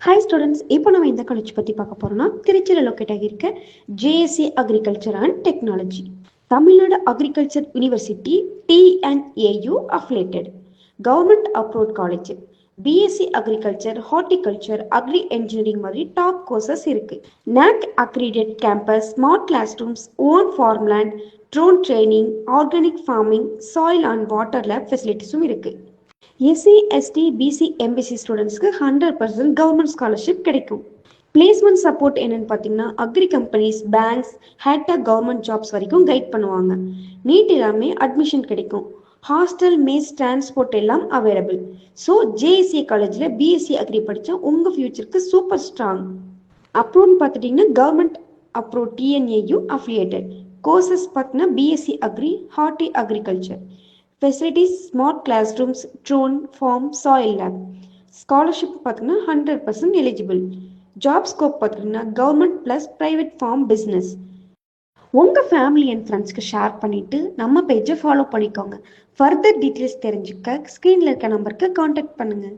Hi students இப்போ நம்ம இந்த காலேஜ் பற்றி பார்க்க போகிறோம்னா திருச்சியில் locate ஆகியிருக்க JSC agriculture and technology Tamil Nadu agriculture university TNAU affiliated government approved college BSc agriculture horticulture agri engineering மாதிரி டாப் கோர்சஸ் இருக்குது NAAC accredited campus smart class rooms own farmland drone training organic farming soil and water lab ஃபெசிலிட்டிஸும் இருக்குது SC ST BC MBC ஸ்டூடெண்ட்ஸ்க்கு hundred percent government scholarship கிடைக்கும். Placement support என்னன்னு பார்த்தீங்கன்னா agri companies banks ஹேட்டாக் government jobs வரைக்கும் guide பண்ணுவாங்க. NEET எல்லாமே admission கிடைக்கும். ஹாஸ்டல் மேஸ் டிரான்ஸ்போர்ட் எல்லாம் அவைலபிள் ஸோ ஜேஎஸ்சி காலேஜில் பிஎஸ்சி அக்ரி படித்தா உங்கள் ஃபியூச்சருக்கு சூப்பர் ஸ்ட்ராங் அப்ரூவ்னு பார்த்துட்டிங்கன்னா government approve TNAU affiliated courses பார்த்தீங்கன்னா BSc agri horti agriculture facilities smart class rooms drone farm soil lab scholarship பார்த்தீங்கன்னா hundred percent eligible job scope பார்த்தீங்கன்னா government plus private farm business உங்கள் family and ஃப்ரெண்ட்ஸ்க்கு share பண்ணிவிட்டு நம்ம பேஜை follow பண்ணிக்கோங்க. Further details தெரிஞ்சுக்க ஸ்க்ரீனில் இருக்க நம்பருக்கு காண்டாக்ட் பண்ணுங்கள்